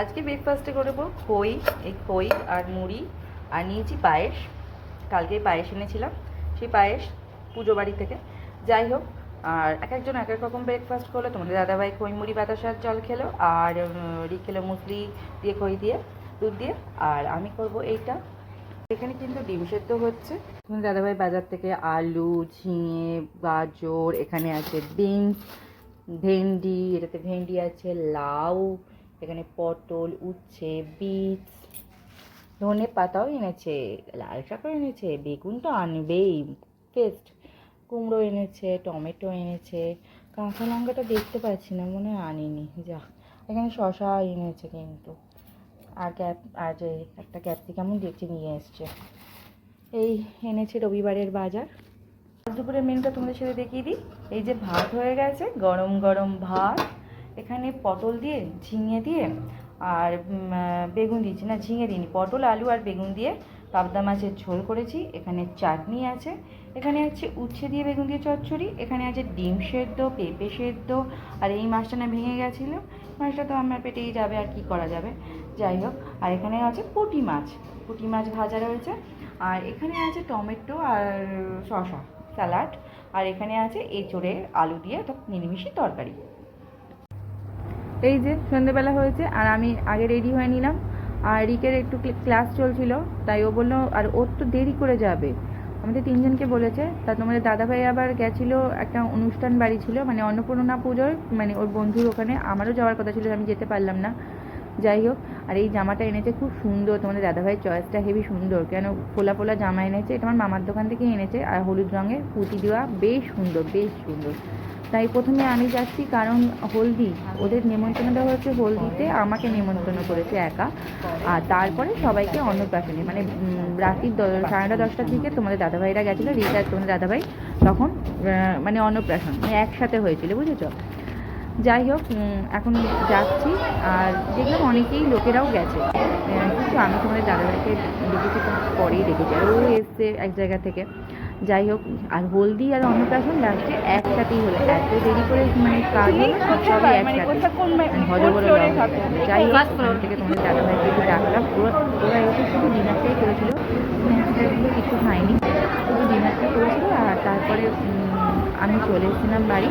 আজকে ব্রেকফাস্টে করব খই, এই খই আর মুড়ি আর নিয়েছি পায়েস। কালকে পায়েস এনেছিলাম, সেই পায়েস পুজো বাড়ি থেকে। যাই হোক, আর এক একজন এক এক রকম ব্রেকফাস্ট করল। তোমাদের দাদাভাই খই, মুড়ি বাতাসার জল খেলো আর রি খেলো মুসলি দিয়ে, খই দিয়ে, দুধ দিয়ে। আর আমি করব এইটা। এখানে কিন্তু ডিম সেদ্ধ হচ্ছে। তোমাদের দাদাভাই বাজার থেকে আলু, ঝিঙে, গাজর, এখানে আছে বিনস, ভেন্ডি, এটাতে ভেন্ডি আছে, লাউ এখানে পটল, উচ্ছে বিট ধনে পাতাও এনেছে, লাল শাকও এনেছে, বেগুন তো আনবেই পেস্ট কুমড়ো এনেছে, টমেটো এনেছে, কাঁচা লঙ্কাটা দেখতে পাচ্ছি না, মনে হয় আনিনি যা এখানে শশা এনেছে কিন্তু, আর ক্যাপ, আর যে একটা ক্যাপসিকামও দেখছি নিয়ে এসছে, এই এনেছে রবিবারের বাজার। দুপুরের মেনুটা তোমাদের সাথে দেখিয়ে দিই, এই যে ভাত হয়ে গেছে, গরম গরম ভাত এখানে পটল দিয়ে, ঝিঙে দিয়ে আর বেগুন দিয়েছি। না, ঝিঙে দিইনি, পটল, আলু আর বেগুন দিয়ে পাবদা মাছের ঝোল করেছি। এখানে চাটনি আছে। এখানে আছে উচ্ছে দিয়ে বেগুন দিয়ে চচ্চড়ি। এখানে আছে ডিম সেদ্ধ, পেঁপে সেদ্ধ। আর এই মাছটা না ভেঙে গেছিল। মাছটা তো আমার পেটেই যাবে, আর কি করা যাবে? যাই হোক, আর এখানে আছে পুঁটি মাছ। পুঁটি মাছ ভাজা রয়েছে। আর এখানে আছে টমেটো আর শসা, স্যালাড। আর এখানে আছে এঁচড়ের আলু দিয়ে একটা নিরামিষি তরকারি। এই যে সন্ধেবেলা হয়েছে, আর আমি আগে রেডি হয়ে নিলাম। আর রিকের একটু ক্লাস চলছিল, তাই ও বলল, আর ওর তো দেরি করে যাবে। আমাদের তিনজনকে বলেছে, তা তোমাদের দাদাভাই আবার গেছিল, একটা অনুষ্ঠান বাড়ি ছিল মানে অন্নপূর্ণা পুজোর মানে ওর বন্ধুর ওখানে। আমারও যাওয়ার কথা ছিল, আমি যেতে পারলাম না। যাই হোক, আর এই জামাটা এনেছে খুব সুন্দর। তোমাদের দাদাভাইয়ের চয়েসটা হেভি সুন্দর। কেন ফোলা ফোলা জামা এনেছে, এটা আমার মামার দোকান থেকে এনেছে, আর হলুদ রঙের পুঁতি দেওয়া বেশ সুন্দর বেশ সুন্দর। তাই প্রথমে আমি যাচ্ছি কারণ হলদি, ওদের নেমন্তন্ন দেওয়া হচ্ছে হলদিতে, আমাকে নেমন্তন্ন করেছে একা। আর তারপরে সবাইকে অন্নপ্রাশনে মানে রাত্রির সাড়ে নটা দশটার দিকে তোমাদের দাদাভাইরা গেছিল আর তোমাদের দাদাভাই তখন মানে অন্নপ্রাশন মানে একসাথে হয়েছিল, বুঝেছ? যাই হোক এখন যাচ্ছি আর দেখলাম অনেকেই লোকেরাও গেছে। কিন্তু আমি তোমাদের দাদাভাইকে দেখেছি পরেই দেখেছি। আর ও এসছে এক জায়গা থেকে। যাই হোক আর হলদি আর অন্নপ্রাশন লাস্টে একসাথেই হলো। এত দেরি করে মানে কাজ হলো সবই একসাথে। মানে যাই হোক ওখান থেকে তোমাদের দাদাভাইকে একটু ডাকলাম। ওরা ওরা এসে শুধু ডিনারটাই করেছিল। স্ন্যাক্সগুলো কিছু খায়নি শুধু ডিনারটা করেছিল আর তারপরে আমি চলে এসেছিলাম বাড়ি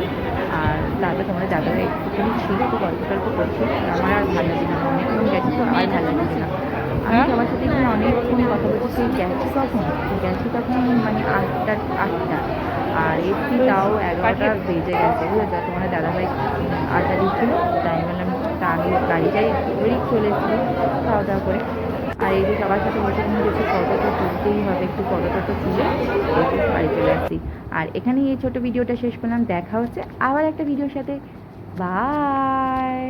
আর তারপরে তোমাদের দাদাভাই একটুখানি ছিল তো গল্প টল্প করছিল আমার আর ভালো লাগছে না অনেকক্ষণ গেছি তো আমার ভালো লাগছে না। আমি সবার সাথে এখানে অনেকক্ষণ কথা বলছি সেই গেছি কখন গেছি তখন মানে আটটা আটটা। আর এসছি তাও এগারোটা বেজে গেছে বুঝেছ? তোমাদের দাদাভাই আটটা দিচ্ছিল তাই আমি বললাম তা আমি গাড়ি যাই ওই চলে এসেছি খাওয়া দাওয়া করে। এই যে সবার সাথে বসে একটু ফটো তো তুলতেই হবে, একটু ফটো টটো তুলে বাড়ি চলে আসছি আর এখানেই এই ছোটো ভিডিওটা শেষ করলাম, দেখা হচ্ছে আবার একটা ভিডিওর সাথে। বাই